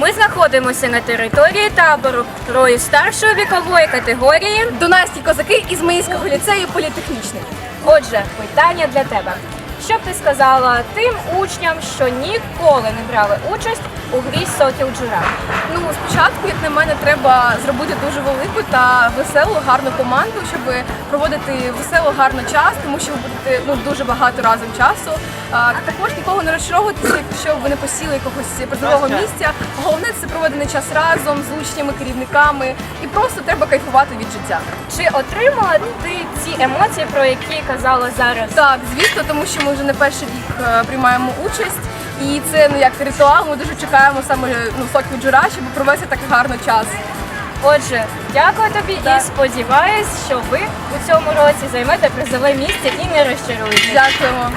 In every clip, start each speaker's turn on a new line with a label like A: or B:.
A: Ми знаходимося на території табору рою старшої вікової категорії.
B: Дунайські козаки із Маїнського ліцею політехнічний.
A: Отже, питання для тебе. Що б ти сказала тим учням, що ніколи не брали участь у грі сокіл джура?
B: Ну, спочатку, як на мене, треба зробити дуже велику та веселу, гарну команду, щоб проводити весело, гарно час, тому що ви будете ну дуже багато разом часу. А, також нікого не розчаровуватися, якщо ви не посіли якогось призового місця. Головне це проведений час разом з учнями, керівниками, і просто треба кайфувати від життя.
A: Чи отримала ти ці емоції, про які казала зараз?
B: Так, звісно, тому що ми вже не перший рік е, приймаємо участь, і це ну як ритуал. Ми дуже чекаємо саме ну соків джура, щоб провести так гарно час.
A: Отже, дякую тобі і сподіваюсь, що ви у цьому році займете призове місце і не розчаруєтеся.
B: Дякуємо.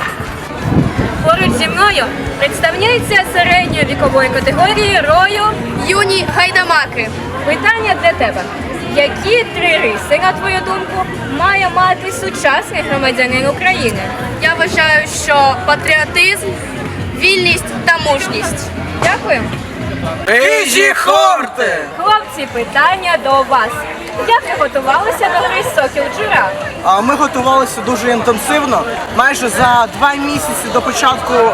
A: Поруч зі мною представниця середньої вікової категорії рою.
B: Юні гайдамаки.
A: Питання для тебе. Які три риси, на твою думку, має мати сучасний громадянин України?
B: Я вважаю, що патріотизм, вільність та мужність.
A: Дякую.
C: Рижі хорти!
A: Хлопці, питання до вас. Як ви готувалися до гри Сокіл Джура?
C: А Ми готувалися дуже інтенсивно. Майже за два місяці до початку е,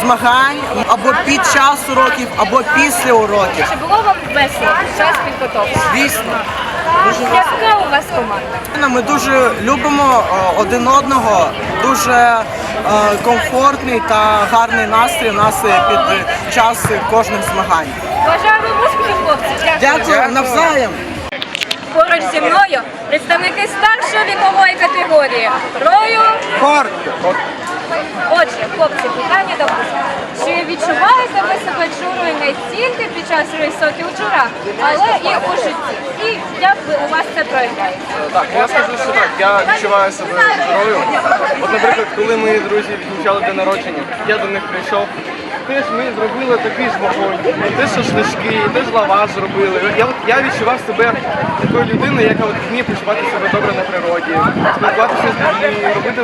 C: змагань, або під час уроків, або після уроків.
A: Чи було вам весело під час підготовки?
C: Звісно,
A: Яка у вас команда?
C: ми дуже любимо е, один одного. Дуже е, комфортний та гарний настрій у нас е, під час кожних змагань.
A: Бажаю вам успіхів, хлопці.
C: Дякую навзаєм.
A: Поруч зі мною представники старшої вікової категорії. Рою.
C: Хорти!
A: Отже, хлопці, питання до вас. Відчуваєте ви себе джурою не тільки під час високих джура, але і у житті? І як ви у вас це проявляється?
D: Так, ну, я скажу, що так, я відчуваю себе герою. От, наприклад, коли мої друзі відмічали день народження, я до них прийшов. Теж ми зробили такий ж вогонь, теж шашлички, теж лаваш зробили. Я, я відчував себе такою людиною, яка от вміє почувати себе добре на природі, спілкуватися з людьми, робити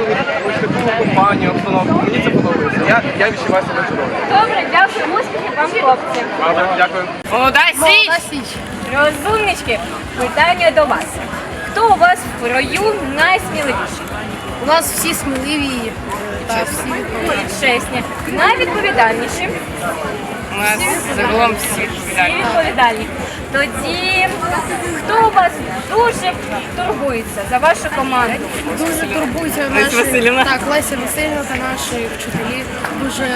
D: ось таку компанію, обстановку. Мені це. Я, відчуваю себе чудово.
A: Добре, дякую, успіхів вам, хлопці.
D: Правда, дякую.
A: Розумнички, питання до вас. Хто у вас в рою найсміливіший?
B: У нас всі сміливі та всі
A: чесні, найвідповідальніші.
E: У нас загалом всі
A: Всі відповідальні. Тоді хто у вас дуже турбується за вашу команду?
B: дуже турбуються
E: наші Васильівна.
B: так, Леся Васильівна та наші вчителі. Дуже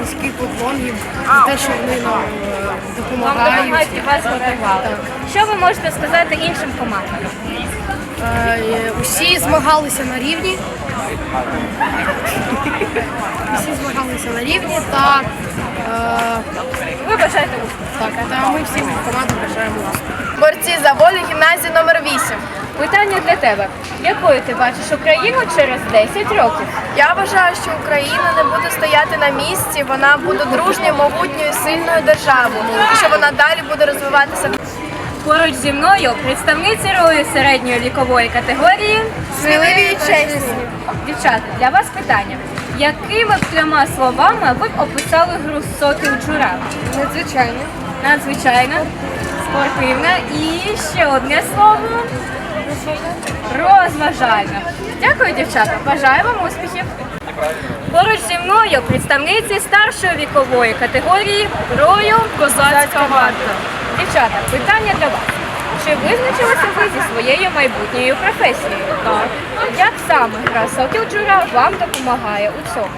B: низький поклон їм за те, що вони нам е,
A: Вам
B: допомагають.
A: допомагають і вас готували. Що ви можете сказати іншим командам?
B: Е, Усі змагалися на рівні. Усі змагалися на рівні та, е,
A: Ви бажаєте успіху.
B: так, та ми всім командам бажаємо успіху. Борці за волю гімназії номер 8.
A: Питання для тебе. Якою ти бачиш Україну через 10 років?
B: Я вважаю, що Україна не буде стояти на місці, вона буде дружньою, могутньою, сильною державою, і що вона далі буде розвиватися.
A: Поруч зі мною представниці ролі середньої вікової категорії.
B: Сміливі і чесні.
A: Дівчата, для вас питання. Якими б трьома словами ви б описали гру сокіл джура?
B: Надзвичайно.
A: Надзвичайна, спортивна і ще одне слово. Розважальна. Дякую, дівчата. Бажаю вам успіхів. Поруч зі мною представниці старшої вікової категорії рою Козацька варта. Дівчата, питання для вас. Чи визначилися ви зі своєю майбутньою професією? Так. Як саме гра Сокіл Джура вам допомагає у цьому?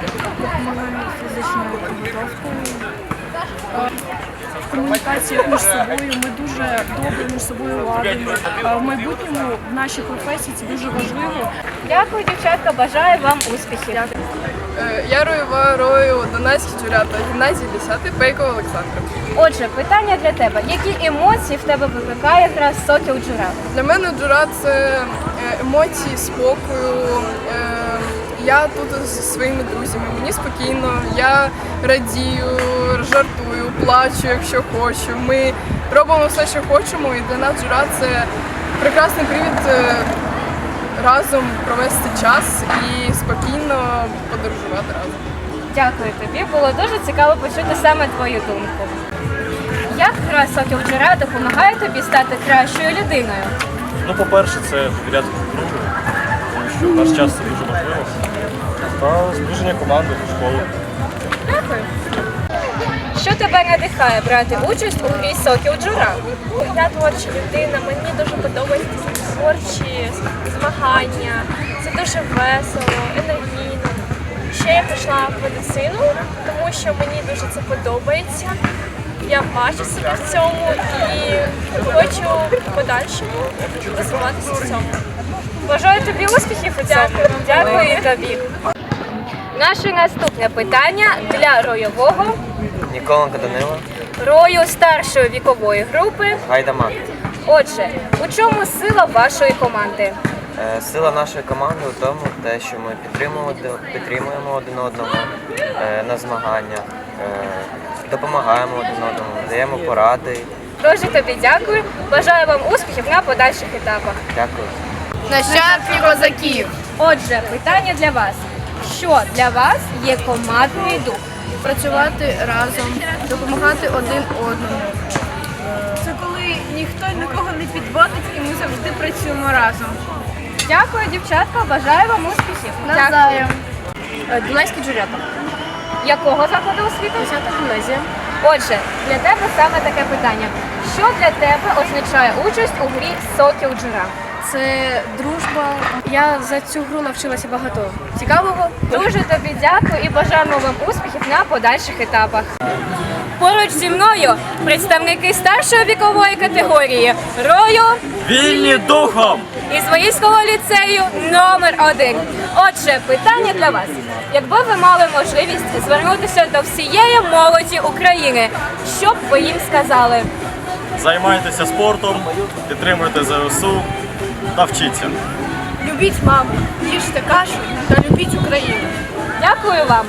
F: комунікації між собою. Ми дуже добре між собою ладимо. В майбутньому в нашій професії це дуже важливо.
A: Дякую, дівчатка. Бажаю вам успіхів.
B: Е, Я рою рою Донецькі джурята, гімназії 10 Пейкова Олександра.
A: Отже, питання для тебе. Які емоції в тебе викликає гра Сокіл Джура?
B: Для мене джура це е, емоції спокою. Е, Я тут зі своїми друзями, мені спокійно, я радію, жартую, плачу, якщо хочу. Ми робимо все, що хочемо, і для нас джура це прекрасний привід разом провести час і спокійно подорожувати разом.
A: Дякую тобі. Було дуже цікаво почути саме твою думку. Як гра Сокіл Джура допомагає тобі стати кращою людиною?
G: Ну, по-перше, це довіряти друг тому що в наш час це дуже важливо. Та зближення команди до школи.
A: Дякую. Що тебе надихає брати участь у грі Сокіл Джура?
H: Я творча людина, мені дуже подобаються ці творчі змагання. Це дуже весело, енергійно. Ще я пішла в медицину, тому що мені дуже це подобається. Я бачу себе в цьому і хочу в подальшому розвиватися в цьому.
A: Бажаю тобі успіхів у цьому. Дякую і тобі. Наше наступне питання для ройового
I: Ніколенко Данило,
A: рою старшої вікової групи.
I: Гайдамак.
A: Отже, у чому сила вашої команди?
I: Е, Сила нашої команди у тому, те, що ми підтримуємо, підтримуємо один одного е, на змаганнях, е, допомагаємо один одному, даємо поради.
A: Дуже тобі дякую. Бажаю вам успіхів на подальших етапах.
I: Дякую.
B: Нащадки козаків.
A: Отже, питання для вас. Що для вас є командний дух?
B: Працювати разом, допомагати один одному.
F: Ніхто нікого не підводить і ми завжди працюємо разом.
A: Дякую, дівчатка. Бажаю вам успіхів.
B: Навзаєм.
A: Дунайський джурята. Якого закладу освіти?
B: 10 гімназія.
A: Отже, для тебе саме таке питання. Що для тебе означає участь у грі Сокіл Джура?
B: Це дружба. Я за цю гру навчилася багато цікавого.
A: Дуже тобі дякую і бажаємо вам успіхів на подальших етапах. Поруч зі мною представники старшої вікової категорії Рою
G: Вільні духом!
A: із Воїнського ліцею номер 1 Отже, питання для вас. Якби ви мали можливість звернутися до всієї молоді України, що б ви їм сказали?
G: Займайтеся спортом, підтримуйте ЗСУ та вчіться.
B: Любіть маму, їжте кашу та любіть Україну.
A: Дякую вам.